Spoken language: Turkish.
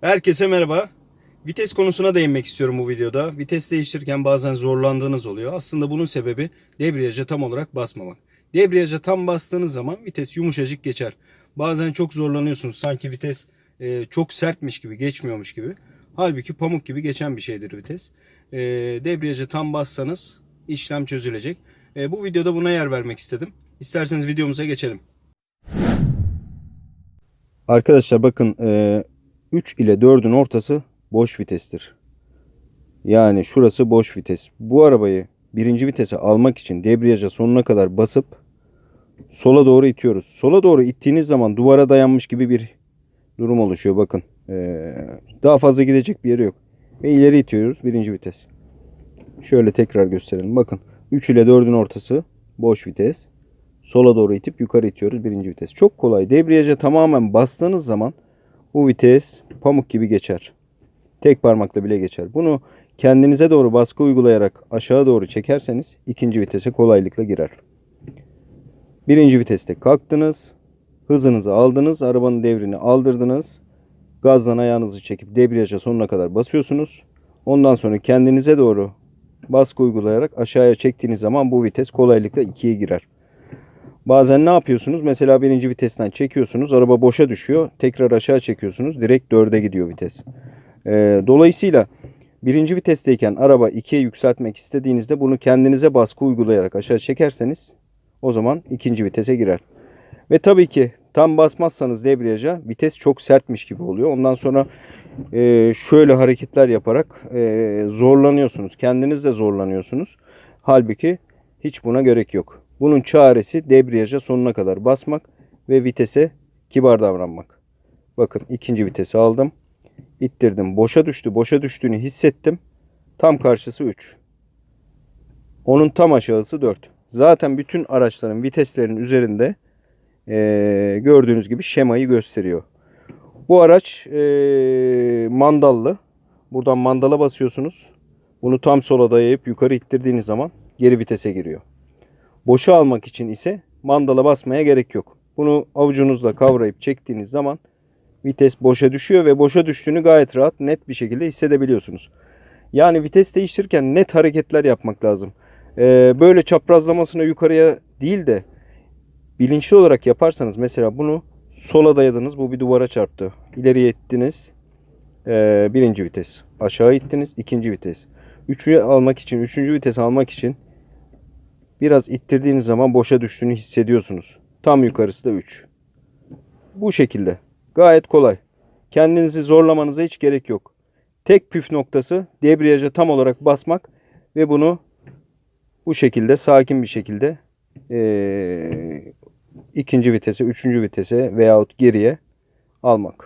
Herkese merhaba. Vites konusuna değinmek istiyorum bu videoda. Vites değiştirirken bazen zorlandığınız oluyor. Aslında bunun sebebi debriyaja tam olarak basmamak. Debriyaja tam bastığınız zaman vites yumuşacık geçer. Bazen çok zorlanıyorsunuz. Sanki vites e, çok sertmiş gibi, geçmiyormuş gibi. Halbuki pamuk gibi geçen bir şeydir vites. E, debriyaja tam bassanız işlem çözülecek. E, bu videoda buna yer vermek istedim. İsterseniz videomuza geçelim. Arkadaşlar bakın e, 3 ile 4'ün ortası boş vitestir. Yani şurası boş vites. Bu arabayı birinci vitese almak için debriyaja sonuna kadar basıp sola doğru itiyoruz. Sola doğru ittiğiniz zaman duvara dayanmış gibi bir durum oluşuyor. Bakın Ee, daha fazla gidecek bir yeri yok. Ve ileri itiyoruz birinci vites. Şöyle tekrar gösterelim. Bakın 3 ile 4'ün ortası boş vites. Sola doğru itip yukarı itiyoruz birinci vites. Çok kolay. Debriyaja tamamen bastığınız zaman bu vites pamuk gibi geçer. Tek parmakla bile geçer. Bunu kendinize doğru baskı uygulayarak aşağı doğru çekerseniz ikinci vitese kolaylıkla girer. Birinci viteste kalktınız. Hızınızı aldınız. Arabanın devrini aldırdınız. Gazdan ayağınızı çekip debriyaja sonuna kadar basıyorsunuz. Ondan sonra kendinize doğru baskı uygulayarak aşağıya çektiğiniz zaman bu vites kolaylıkla ikiye girer. Bazen ne yapıyorsunuz? Mesela birinci vitesten çekiyorsunuz. Araba boşa düşüyor. Tekrar aşağı çekiyorsunuz. Direkt dörde gidiyor vites. Ee, dolayısıyla birinci vitesteyken araba ikiye yükseltmek istediğinizde bunu kendinize baskı uygulayarak aşağı çekerseniz o zaman ikinci vitese girer. Ve tabii ki tam basmazsanız debriyaja vites çok sertmiş gibi oluyor. Ondan sonra e, şöyle hareketler yaparak e, zorlanıyorsunuz. Kendiniz de zorlanıyorsunuz. Halbuki hiç buna gerek yok. Bunun çaresi debriyaja sonuna kadar basmak ve vitese kibar davranmak. Bakın ikinci vitesi aldım. İttirdim. Boşa düştü. Boşa düştüğünü hissettim. Tam karşısı 3. Onun tam aşağısı 4. Zaten bütün araçların viteslerinin üzerinde eee, gördüğünüz gibi şemayı gösteriyor. Bu araç eee, mandallı. Buradan mandala basıyorsunuz. Bunu tam sola dayayıp yukarı ittirdiğiniz zaman geri vitese giriyor. Boşa almak için ise mandala basmaya gerek yok. Bunu avucunuzla kavrayıp çektiğiniz zaman vites boşa düşüyor ve boşa düştüğünü gayet rahat net bir şekilde hissedebiliyorsunuz. Yani vites değiştirirken net hareketler yapmak lazım. Ee, böyle çaprazlamasına yukarıya değil de bilinçli olarak yaparsanız mesela bunu sola dayadınız bu bir duvara çarptı. İleriye ittiniz ee, birinci vites. Aşağı ittiniz ikinci vites. Üçüncü almak için üçüncü vites almak için biraz ittirdiğiniz zaman boşa düştüğünü hissediyorsunuz. Tam yukarısı da 3. Bu şekilde. Gayet kolay. Kendinizi zorlamanıza hiç gerek yok. Tek püf noktası debriyaja tam olarak basmak ve bunu bu şekilde sakin bir şekilde eee, ikinci vitese, üçüncü vitese veyahut geriye almak.